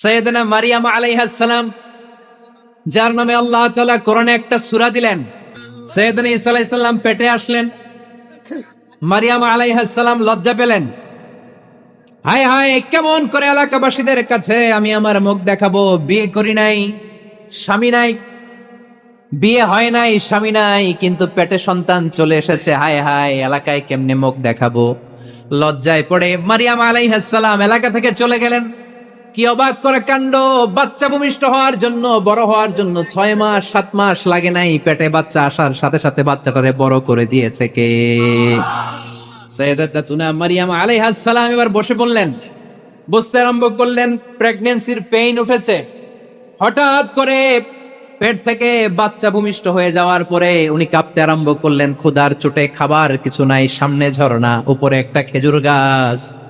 সৈয়দনা মারিয়াম আলাইহাসালাম যার নামে আল্লাহ তাআলা কোরআনে একটা সুরা দিলেন। সৈয়দনা আলাইহিস পেটে আসলেন। মারিয়াম আলাইহাসালাম লজ্জা পেলেন। হায় হায়, কেমন করে এলাকাবাসীদের কাছে আমি আমার মুখ দেখাবো? বিয়ে করি নাই, স্বামী নাই, বিয়ে হয় নাই, স্বামী নাই, কিন্তু পেটে সন্তান চলে এসেছে। হায় হায়, এলাকায় কেমনে মুখ দেখাবো? লজ্জায় পড়ে মারিয়াম আলাইহাসালাম এলাকা থেকে চলে গেলেন। কি অবাক করে কাণ্ড? বাচ্চা ভূমিষ্ঠ হওয়ার জন্য, বড় হওয়ার জন্য ছয় মাস, সাত মাস লাগে নাই। পেটে বাচ্চা আসার সাথে সাথে বাচ্চাটারে বড় করে দিয়েছে কে? বসে বসতে আরম্ভ করলেন প্রেগন্যান্সির পেইন উঠেছে। হঠাৎ করে পেট থেকে বাচ্চা হয়ে যাওয়ার পরে উনি কাঁপতে আরম্ভ করলেন, ক্ষুধার চোটে খাবার কিছু নাই, সামনে ঝরনা উপরে একটা খেজুর গাছ।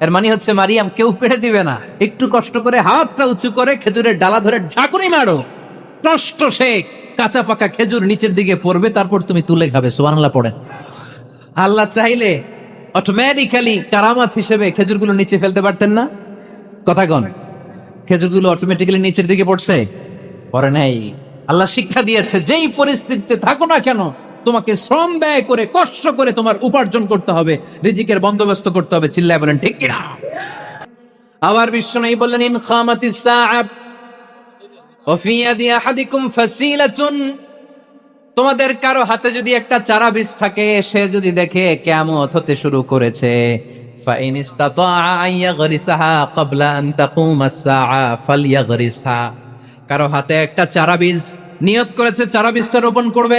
এর মানে হচ্ছে, মারিয়াম, কেউ পেড়ে দিবে না। একটু কষ্ট করে হাতটা উঁচু করে খেজুরের ডালা ধরে ঝাঁকুনি মারো। কষ্ট সে কাঁচা পাকা খেজুর নিচের দিকে পড়বে, তারপর তুমি তুলে খাবে। সোয়ানলা পড়েন। আল্লাহ চাইলে অটোমেটিক্যালি কারামাত হিসেবে খেজুরগুলো নিচে ফেলতে পারতেন না। কথা কন, খেজুরগুলো অটোমেটিক্যালি নিচের দিকে পড়ছে? পরে নাই। আল্লাহ শিক্ষা দিয়েছে, যেই পরিস্থিতিতে থাকো না কেন তোমাকে শ্রম ব্যয় করে, কষ্ট করে তোমার উপার্জন করতে হবে, রিজিকের বন্দোবস্ত করতে হবে, চিল্লায় বলেন, ঠিক কিনা? আবার বিশ্ব নেই বললেন ইনখামাতি সাহাব তোমাদের কারও হাতে যদি একটা চারা বীজ থাকে, সে যদি দেখে কেমন হতে শুরু করেছে। কারও হাতে একটা চারা বীজ, নিয়ত করেছে, চারা বীজটা রোপণ করবে।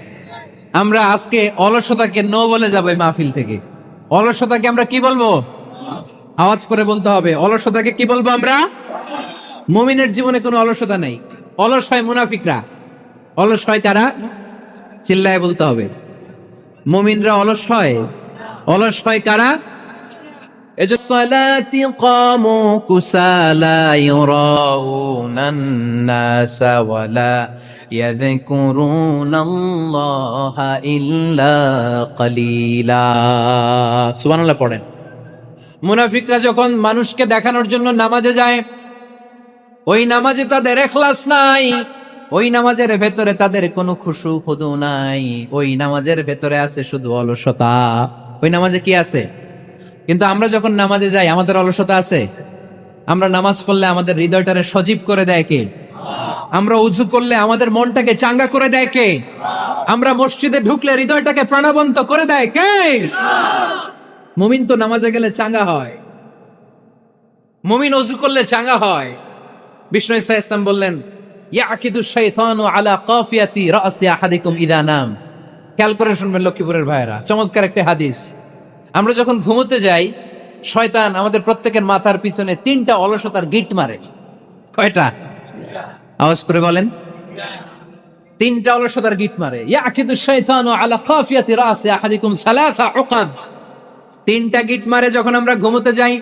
আমরা আজকে অলসতাকে নো বলে যাবো এই মাহফিল থেকে অলসতাকে আমরা কি বলবো আওয়াজ করে বলতে হবে অলসতাকে কি বলবো আমরা মুমিনের জীবনে কোনো অলসতা নেই অলস হয় মুনাফিকরা অলস হয় তারা চিল্লায় বলতে হবে মুমিনরা অলস হয় অলস হয় কারা এজ সালাতি কামু কুসালা ইউরাউনা الناس ولا يذكرون الله إلا قليلا সুবহানাল্লাহ পড়েন মুনাফিকরা যখন মানুষকে দেখানোর জন্য নামাজে যায় ওই নামাজে তাদের এখলাস নাই ওই নামাজের ভেতরে তাদের কোনো খুশু খুদু নাই ওই নামাজের ভেতরে আছে শুধু অলসতা ওই নামাজে কি আছে কিন্তু আমরা যখন নামাজে যাই আমাদের অলসতা আছে আমরা নামাজ পড়লে আমাদের হৃদয়টারে সজীব করে দেয় কে আমরা উজু করলে আমাদের মনটাকে চাঙ্গা করে দেয় কে? আমরা মসজিদে ঢুকলে হৃদয়টাকে প্রাণবন্ত করে দেয় কে? মুমিন তো নামাজে গেলে চাঙ্গা হয়। মুমিন অজু করলে চাঙ্গা হয়। বিষ্ণু ইসা ইসলাম বললেন আলা কাফিয়াতি ইদা নাম। লক্ষ্মীপুরের চমৎকার একটা হাদিস। আমরা যখন যাই, শয়তান আমাদের প্রত্যেকের মাথার পিছনে তিনটা অলসতার গিট মারে। কয়টা? আওয়াজ করে বলেন। তিনটা অলসতার গিট মারে। ইয়াকিদু শাইতানু আলা কাফিয়াতি রাসি আহাদিকুম সালাসা উকাব তিনটা গিট মারে যখন আমরা ঘুমোতে যাই,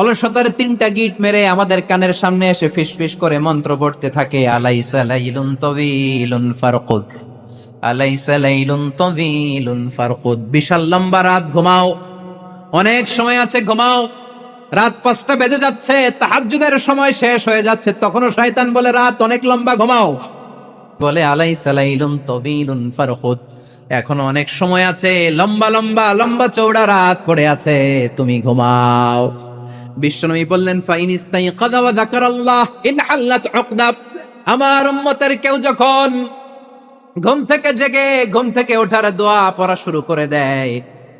অলসতার তিনটা গিট মেরে আমাদের কানের সামনে এসে ফিস ফিস করে মন্ত্র পড়তে থাকে, আলাইসা লাইলুন তবিলুন ফারকুদ। আলাইসা লাইলুন তবিলুন ফারকুদ। বিশাল লম্বা রাত, ঘুমাও। অনেক সময় আছে, ঘুমাও। রাত পাঁচটা বেজে যাচ্ছে, তাহাজ্জুদের সময় শেষ হয়ে যাচ্ছে। তখনও শয়তান বলে, রাত অনেক লম্বা, ঘুমাও। বলে আলাই সালাইলুন তবিলুন ফারহুদ। এখনও অনেক সময় আছে, লম্বা লম্বা লম্বা চৌড়া রাত পড়ে আছে, তুমি ঘুমাও। বিশ্বনবী বললেন, ফাইন ইস্তাই কাদা ওয়া যাকারাল্লাহ, ইন হাল্লাত উকদাব আমার উম্মতের কেউ যখন ঘুম থেকে জেগে, ঘুম থেকে ওঠার দোয়া পড়া শুরু করে দেয়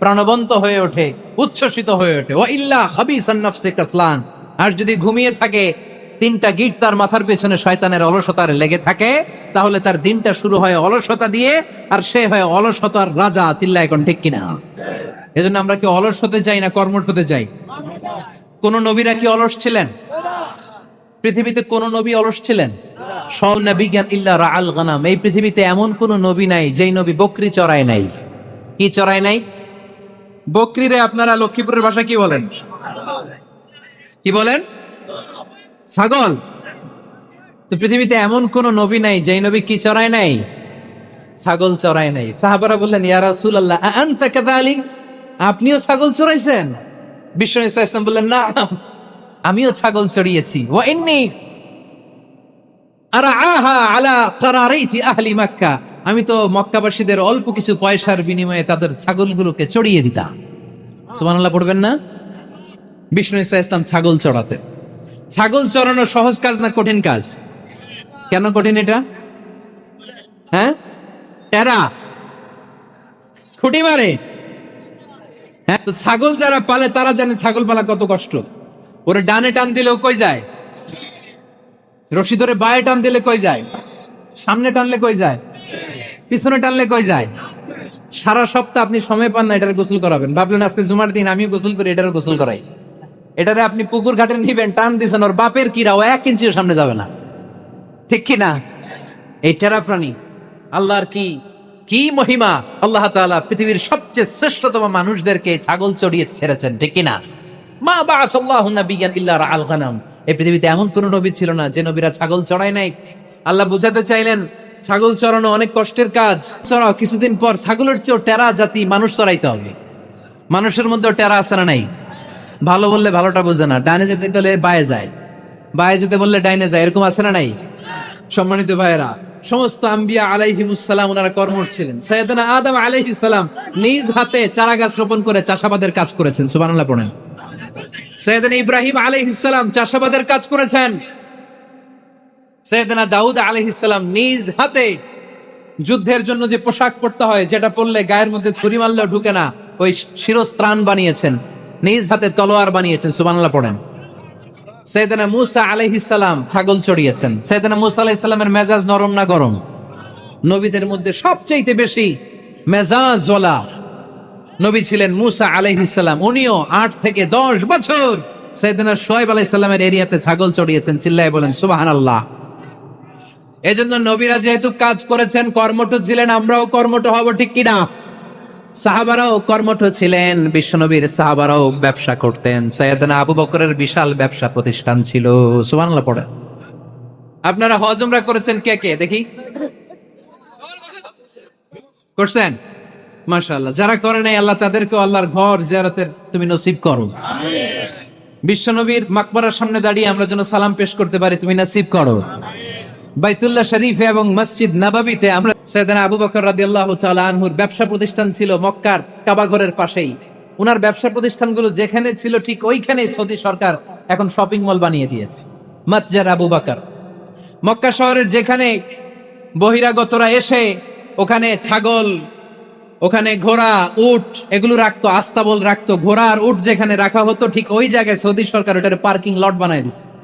প্রাণবন্ত হয়ে ওঠে, উচ্ছ্বসিত হয়ে ওঠে। ও ইল্লা হাবিসান নাফসে কাসলান। আর যদি ঘুমিয়ে থাকে, তিনটা গিট তার মাথার পেছনে শয়তানের অলসতার লেগে থাকে, তাহলে তার দিনটা শুরু হয় অলসতা দিয়ে, আর সে হয় অলসতার রাজা, চিল্লা এখন ঠিক কিনা? এজন্য আমরা কি অলস হতে চাই না কর্মঠ হতে চাই কোন নবীরা কি অলস ছিলেন? পৃথিবীতে কোন নবী অলস ছিলেন? সব নবী জ্ঞান ইল্লা রাআল গানাম। এই পৃথিবীতে এমন কোন নবী নাই, যেই নবী বকরি চড়ায় নাই। কি চড়ায় নাই? বকরিরে আপনারা লক্ষ্মীপুরের ভাষা কি বলেন? কি বলেন? ছাগল। তো পৃথিবীতে এমন কোন নবী নাই, যেই নবী কি চড়ায় নাই? ছাগল চড়ায় নাই। সাহাবারা বললেন, ইয়া রাসূলুল্লাহ আনতা কাযালিক? আপনিও ছাগল চড়াইছেন? বিশ্ব ইসলাম বললেন, না, আমিও ছাগল চড়িয়েছি। ওয়া ইন্নী আরাআহা আলা কারারাইতি আহলি মক্কা। আমি তো মক্কাবাসীদের অল্প কিছু পয়সার বিনিময়ে তাদের ছাগলগুলোকে চড়িয়ে দিতাম। সুবহানাল্লাহ, পড়বেন না? বিষ্ণু ইসা ইসলাম ছাগল চড়াতেন। ছাগল চড়ানো সহজ কাজ না কঠিন কাজ? কেন কঠিন এটা? হ্যাঁ? টেরা খুঁটি মারে। হ্যাঁ তো ছাগল যারা পালে, তারা জানে ছাগল পালা কত কষ্ট। ওরে ডানে টান দিলেও কই যায়? রশি ধরে বায়ে টান দিলে কই যায়? সামনে টানলে কই যায়? পিছনে টানলে কই যায়? সারা সপ্তাহ আপনি সময় পান না এটার গোসল করাবেন। ভাবলেন আজকে জুমার দিন, আমিও গোসল করি এটার গোসল করাই। এটারে আপনি পুকুর ঘাটে নিবেন, টান দিছেন, ওর বাপের কিরা ও এক ইঞ্চিও সামনে যাবে না। ঠিক কি না? এই টেরা প্রাণী, আল্লাহর কি কি মহিমা? আল্লাহ তাআলা পৃথিবীর সবচেয়ে শ্রেষ্ঠতম মানুষদেরকে ছাগল চড়িয়ে ছেড়েছেন, ঠিক কি না? মা বাআসাল্লাহু নাবিয়ান ইল্লা রাআল গানাম। এই পৃথিবীতে এমন কোন নবী ছিল না যে নবীরা ছাগল চড়ায় নাই। আল্লাহ বুঝাতে চাইলেন ছাগল চড়ানো অনেক কষ্টের কাজ। চড়াও, কিছুদিন পর ছাগলের চেয়েও টেরা জাতি মানুষ চড়াইতে হবে। মানুষের মধ্যেও টেরা আছে না নাই? ভালো বললে ভালোটা বোঝে না, ডাইনে যেতে গেলে বায়ে যায়। বায়ে যেতে বললে ডাইনে যায়, এরকম আছে না নাই? সম্মানিত ভাইয়েরা, সমস্ত আম্বিয়া আলাইহিমুসালাম ওনারা কর্মঠ ছিলেন। সৈয়দনা আদম আলাইহিস সালাম নিজ হাতে চারা গাছ রোপণ করে চাষাবাদের কাজ করেছেন, সুবহানাল্লাহ পড়েন। সৈয়দনা ইব্রাহিম আলাইহিস সালাম চাষাবাদের কাজ করেছেন। সৈয়দনা দাউদ আলাইহিস সালাম নিজ হাতে যুদ্ধের জন্য যে পোশাক পরতে হয়, যেটা পরলে গায়ের মধ্যে ছুরি মারলেও ঢুকে না, ওই শিরস্ত্রাণ বানিয়েছেন। নিজ হাতে তলোয়ার বানিয়েছেন, সুবহানাল্লাহ পড়েন। সৈয়দনা মুসা আলাইহিস সালাম ছাগল চড়িয়েছেন। সৈয়দনা মুসা আলাইহিস সালামের মেজাজ নরম না গরম? নবীদের মধ্যে সবচাইতে বেশি মেজাজ ওয়ালা নবী ছিলেন মুসা আলাইহিস সালাম। উনিও আট থেকে দশ বছর সৈয়দনা আলাইহিস সালামের এরিয়াতে ছাগল চড়িয়েছেন, চিল্লায় বলেন, সুবহানাল্লাহ। এজন্য নবীরা যেহেতু কাজ করেছেন কর্মঠ ছিলেন আমরাও কর্মঠ হব ঠিক কিনা সাহাবারাও কর্মঠ ছিলেন বিশ্বনবীর সাহাবারাও ব্যবসা করতেন। সৈয়দনা আবু বকরের বিশাল ব্যবসা প্রতিষ্ঠান ছিল। সুবহানাল্লাহ পড়েন। আপনারা হজমরা করেছেন কে কে? দেখি। করছেন? মাশাআল্লাহ যারা করে নাই আল্লাহ তাদেরকে আল্লাহর ঘর জিয়ারতের তুমি নসিব করো। বিশ্বনবীর মাকবরার সামনে দাঁড়িয়ে আমরা যেন সালাম পেশ করতে পারি তুমি নসিব করো। বাইতুল্লাহ শরীফে এবং মসজিদ নাবাবিতে আমরা সৈয়দনা আবু বকর রাদিয়াল্লাহু তাআলা আনহুর ব্যবসা প্রতিষ্ঠান ছিল মক্কার কাবাঘরের পাশেই। উনার ব্যবসা প্রতিষ্ঠানগুলো যেখানে ছিল ঠিক ওইখানে সৌদি সরকার এখন শপিং মল বানিয়ে দিয়েছে। মসজিদ আবু বকর। মক্কা শহরের যেখানে বহিরাগতরা এসে ওখানে ছাগল, ওখানে ঘোড়া, উট এগুলো রাখতো, আস্তাবল রাখতো, ঘোড়া আর উট যেখানে রাখা হতো ঠিক ওই জায়গায় সৌদি সরকার ওটার পার্কিং লট বানায় দিচ্ছে।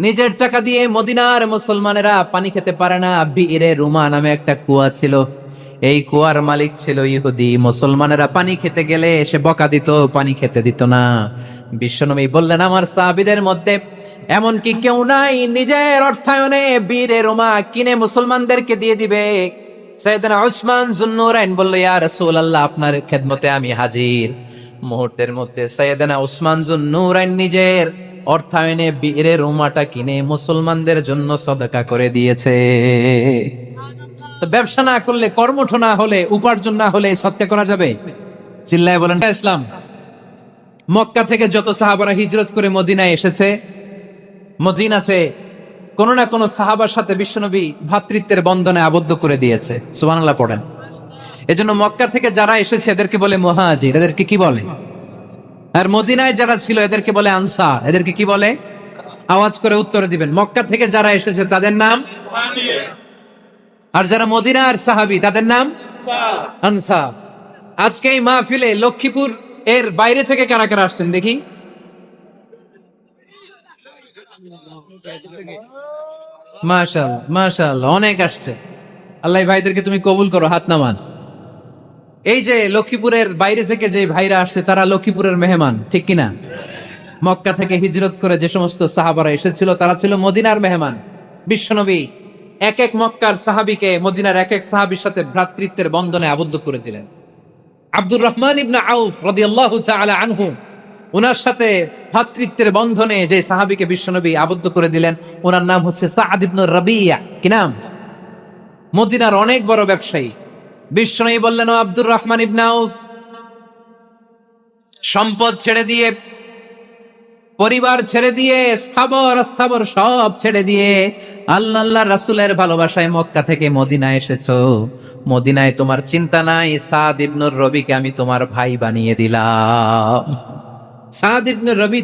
নিজের টাকা দিয়ে মদিনার মুসলমানেরা পানি খেতে পারে না। বীরে রুমা নামে একটা কুয়া ছিল। এই কুয়ার মালিক ছিল ইহুদি। মুসলমানেরা পানি খেতে গেলে এসে বকা দিত, পানি খেতে দিত না। বিশ্বনবী বললেন, আমার সাহাবিদের মধ্যে এমন কি কেউ নাই, নিজের অর্থায়নে বীরে রোমা কিনে মুসলমানদেরকে দিয়ে দিবে। সৈয়দনা উসমান জুন্নুরাইন বলল, ইয়া রাসূলুল্লাহ, আপনার খেদমতে আমি হাজির। মুহূর্তের মধ্যে সৈয়দনা উসমান জুন্নুরাইন নিজের অর্থায়নে বীরে রোমাটা কিনে মুসলমানদের জন্য সদকা করে দিয়েছে। তো ব্যবসা না করলে কর্মঠ না হলে উপার্জন না হলে সত্যি করা যাবে? চিল্লায় বলেন "হ্যাঁ, ইসলাম। মক্কা থেকে যত সাহাবারা হিজরত করে মদিনায় এসেছে মদিনাতে কোনো না কোনো সাহাবার সাথে বিশ্বনবী ভ্রাতৃত্বের বন্ধনে আবদ্ধ করে দিয়েছে। সুবহানাল্লাহ পড়েন। এজন্য মক্কা থেকে যারা এসেছে এদেরকে বলে মহাজির। এদেরকে কি বলে? আর মদিনায় যারা ছিল, এদেরকে বলে আনসার এদেরকে কি বলে? আওয়াজ করে উত্তর দিবেন। মক্কা থেকে যারা এসেছে, তাদের নাম? আর যারা মদিনার সাহাবি, তাদের নাম? আনসার আজকে এই মাহফিলে লক্ষ্মীপুর এর বাইরে থেকে কারা কারা আসছেন, দেখি? মাশাল মাশাল অনেক আসছে। আল্লাহ ভাইদেরকে তুমি কবুল করো, হাত নামান। এই যে লক্ষ্মীপুরের বাইরে থেকে যে ভাইরা আসছে, তারা লক্ষ্মীপুরের মেহমান, ঠিক কিনা? মক্কা থেকে হিজরত করে যে সমস্ত সাহাবারা এসেছিল, তারা ছিল মদিনার মেহমান। বিশ্বনবী এক এক মক্কার সাহাবিকে মদিনার এক এক সাহাবির সাথে ভ্রাতৃত্বের বন্ধনে আবদ্ধ করে দিলেন। আব্দুর রহমান ইবনা আউফ রাদিয়াল্লাহু তাআলা আনহু ওনার সাথে ভ্রাতৃত্বের বন্ধনে যে সাহাবিকে বিশ্বনবী আবদ্ধ করে দিলেন ওনার নাম হচ্ছে সাআদ ইবনে রাবিয়া। কি নাম? মদিনার অনেক বড় ব্যবসায়ী। বিশ্বনবী বললেন আব্দুর রহমান ইবনে আউফ, সম্পদ ছেড়ে দিয়ে, পরিবার ছেড়ে দিয়ে, স্থাবর স্থাবর সব ছেড়ে দিয়ে আল্লাহ আল্লাহ রাসুলের ভালোবাসায় মক্কা থেকে মদিনা এসেছ। মদিনায় তোমার চিন্তা নাই, সাদ ইবনুর রবিকে আমি তোমার ভাই বানিয়ে দিলাম। সাদ ইবনুর রবি